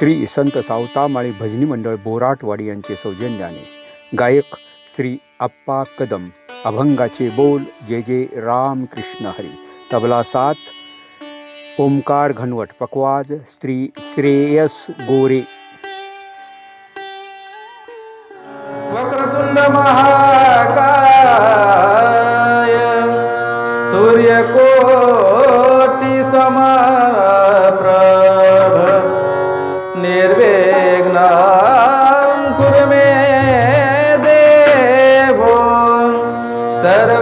श्री संत सावतामाळी भजनी मंडळ बोराटवाडी यांचे सौजन्याने. गायक श्री अप्पा कदम. अभंगाचे बोल जे जे राम कृष्ण हरी. तबला साथ. ओमकार घनवट पकवाज श्री श्रेयस गोरे. वक्रतुंड महाकाय. सूर्यकोटि समा Sarah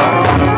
राम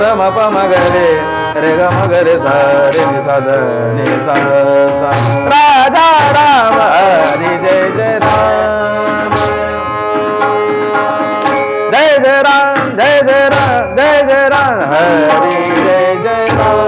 ध म प म ग रे रे ग म ग रे सा रे नि सा ध नि सा सा राधा राम हरी जय जय राम। जय जय राम जय जय राम जय जय राम हरी जय जय राम।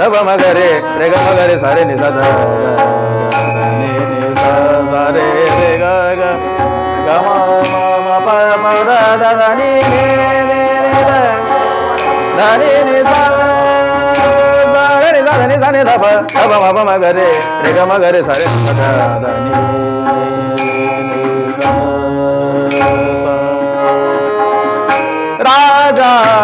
रे रे ग मग रे सारे नि सा ध नि सा रे रे ग ग। ग म म म प प द द द नि नि नि नि द। द नि नि सा रे नि सा ध नि सा नि प। म प मग रे रे ग मग रे सारे नि द नि राजा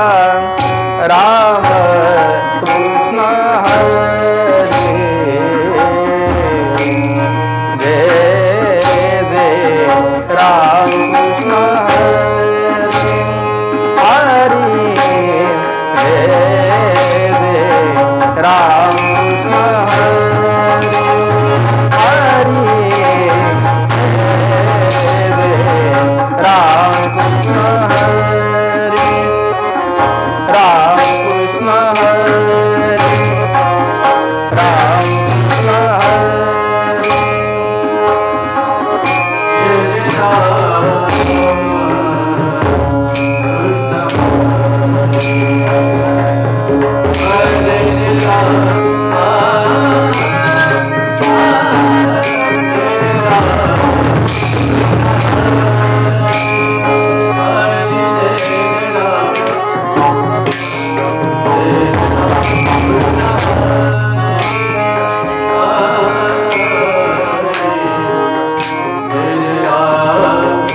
जय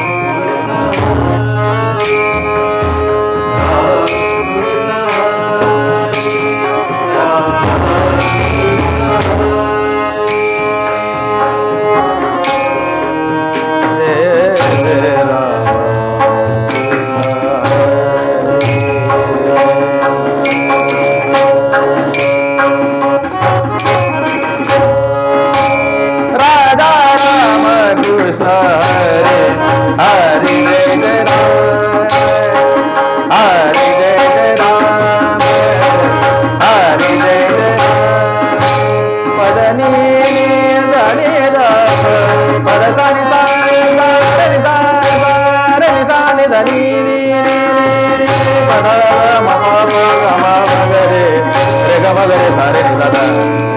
Bye-bye.